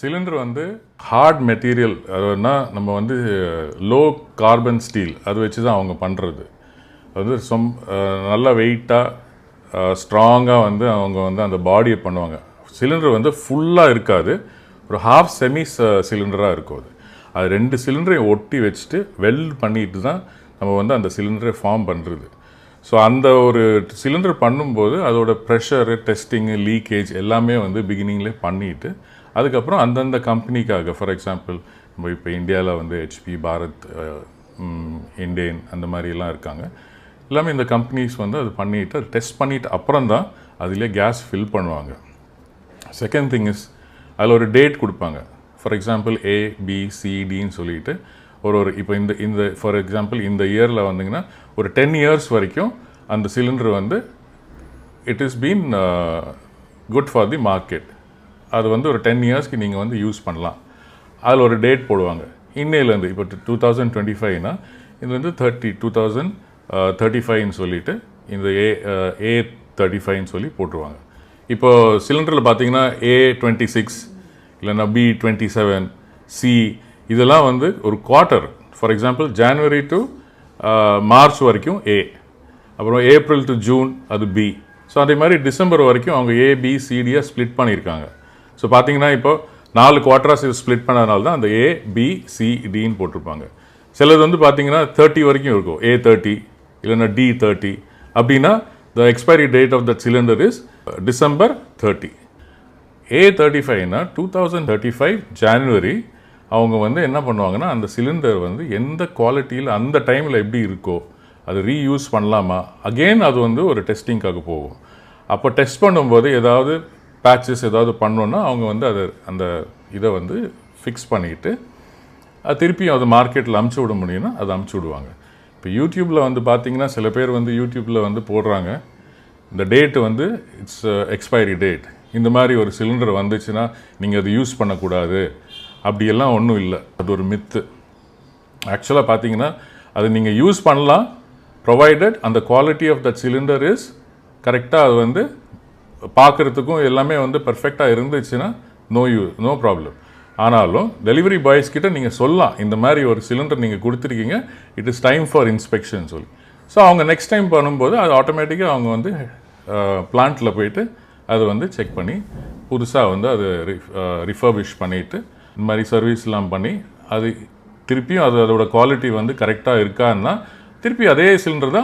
Cylinder வந்து heart material அதுனா நம்ம வந்து லோ கார்பன் ஸ்டீல் அது வச்சு தான் அவங்க பண்ணுறது அது வந்து சொம் நல்ல வெயிட்டாக ஸ்ட்ராங்காக வந்து அவங்க வந்து அந்த பாடியை பண்ணுவாங்க. சிலிண்டர் வந்து ஃபுல்லாக இருக்காது. ஒரு ஹாஃப் செமி சிலிண்டராக இருக்கும் அது. அது ரெண்டு சிலிண்டரையும் ஒட்டி வச்சுட்டு வெல்ட் பண்ணிட்டு தான் நம்ம வந்து அந்த சிலிண்டரை ஃபார்ம் பண்ணுறது ஸோ அந்த ஒரு சிலிண்டர் பண்ணும்போது அதோட ப்ரெஷரு டெஸ்டிங்கு லீக்கேஜ் எல்லாமே வந்து பிகினிங்லேயே பண்ணிட்டு அதுக்கப்புறம் அந்தந்த கம்பெனிக்காக ஃபார் எக்ஸாம்பிள் நம்ம இப்போ இந்தியாவில் வந்து ஹெச்பி பாரத் இண்டேன் அந்த மாதிரிலாம் இருக்காங்க. எல்லாமே இந்த கம்பெனிஸ் வந்து அது பண்ணிட்டு அது டெஸ்ட் பண்ணிட்டு அப்புறம் தான் அதிலே கேஸ் ஃபில் பண்ணுவாங்க. செகண்ட் திங் இஸ் அதில் ஒரு டேட் கொடுப்பாங்க. ஃபார் எக்ஸாம்பிள் ஏ பி சிடின்னு சொல்லிட்டு ஒரு ஒரு இப்போ இந்த இந்த ஃபார் எக்ஸாம்பிள் இந்த இயரில் வந்தீங்கன்னா ஒரு டென் இயர்ஸ் வரைக்கும் அந்த சிலிண்டர் வந்து it is been good for the market அது வந்து ஒரு டென் இயர்ஸ்க்கு நீங்கள் வந்து யூஸ் பண்ணலாம். அதில் ஒரு டேட் போடுவாங்க. இன்னையிலேருந்து இப்போ டூ தௌசண்ட் டுவெண்ட்டி ஃபைவ்னா இது வந்து தேர்ட்டி டூ தௌசண்ட் தேர்ட்டி ஃபைவ்னு சொல்லிட்டு இந்த ஏ ஏ தேர்ட்டி ஃபைவ்னு சொல்லி போட்டுருவாங்க. இப்போ சிலிண்டரில் பார்த்தீங்கன்னா ஏ டுவெண்ட்டி சிக்ஸ் இல்லைன்னா பி டுவெண்ட்டி செவன் சி இதெல்லாம் வந்து ஒரு quarter for example January to March வரைக்கும் ஏ அப்புறம் ஏப்ரல் டு ஜூன் அது பி ஸோ அதே மாதிரி டிசம்பர் வரைக்கும் அவங்க ஏ பி சிடியாக ஸ்ப்ளிட் பண்ணியிருக்காங்க. ஸோ பார்த்தீங்கன்னா இப்போ நாலு குவார்ட்டராக இது ஸ்ப்ளிட் பண்ணதுனால தான் அந்த ஏ பி சி டின்னு போட்டிருப்பாங்க. சிலது வந்து பார்த்தீங்கன்னா தேர்ட்டி வரைக்கும் இருக்கும். ஏ தேர்ட்டி இல்லைன்னா டி தேர்ட்டி அப்படின்னா the expiry date of the cylinder is December thirty A thirty ஃபைவ்னா two thousand thirty five January அவங்க வந்து என்ன பண்ணுவாங்கன்னா அந்த சிலிண்டர் வந்து எந்த குவாலிட்டியில் அந்த டைமில் எப்படி இருக்கோ அது ரீயூஸ் பண்ணலாமா? அகெயின் அது வந்து ஒரு டெஸ்டிங்காக போகும். அப்போ டெஸ்ட் பண்ணும்போது ஏதாவது பேட்சஸ் ஏதாவது பண்ணோன்னா அவங்க வந்து அதை அந்த இதை வந்து ஃபிக்ஸ் பண்ணிக்கிட்டு அது திருப்பியும் அதை மார்க்கெட்டில் அமுச்சு விட முடியும்னா அதை அமுச்சு விடுவாங்க. இப்போ யூடியூப்பில் வந்து பார்த்தீங்கன்னா சில பேர் வந்து யூடியூப்பில் வந்து போடுறாங்க. இந்த டேட்டு வந்து இட்ஸ் எக்ஸ்பைரி டேட் இந்த மாதிரி ஒரு சிலிண்டர் வந்துச்சுன்னா நீங்கள் அதை யூஸ் பண்ணக்கூடாது. அப்படியெல்லாம் ஒன்றும் இல்லை. அது ஒரு மித்து ஆக்சுவலாக பார்த்தீங்கன்னா அது நீங்கள் யூஸ் பண்ணலாம் ப்ரொவைடட் அந்த quality of the cylinder is கரெக்டாக அது வந்து பார்க்குறதுக்கும் எல்லாமே வந்து பர்ஃபெக்டாக இருந்துச்சுன்னா நோ யூ நோ ப்ராப்ளம் ஆனாலும் டெலிவரி பாய்ஸ் கிட்ட நீங்கள் சொல்லலாம் இந்த மாதிரி ஒரு சிலிண்டர் நீங்கள் கொடுத்துருக்கீங்க it is time for inspection சொல்லி. ஸோ அவங்க நெக்ஸ்ட் டைம் பண்ணும்போது அது ஆட்டோமேட்டிக்காக அவங்க வந்து uh, பிளான்ட்டில் போயிட்டு அதை வந்து செக் பண்ணி புதுசாக வந்து அது ரிஃபர்பிஷ் uh, பண்ணிவிட்டு இந்த மாதிரி சர்வீஸ்லாம் பண்ணி அது திருப்பியும் அது அதோட குவாலிட்டி வந்து கரெக்டாக இருக்கான்னா திருப்பி அதே சிலிண்டர் தான்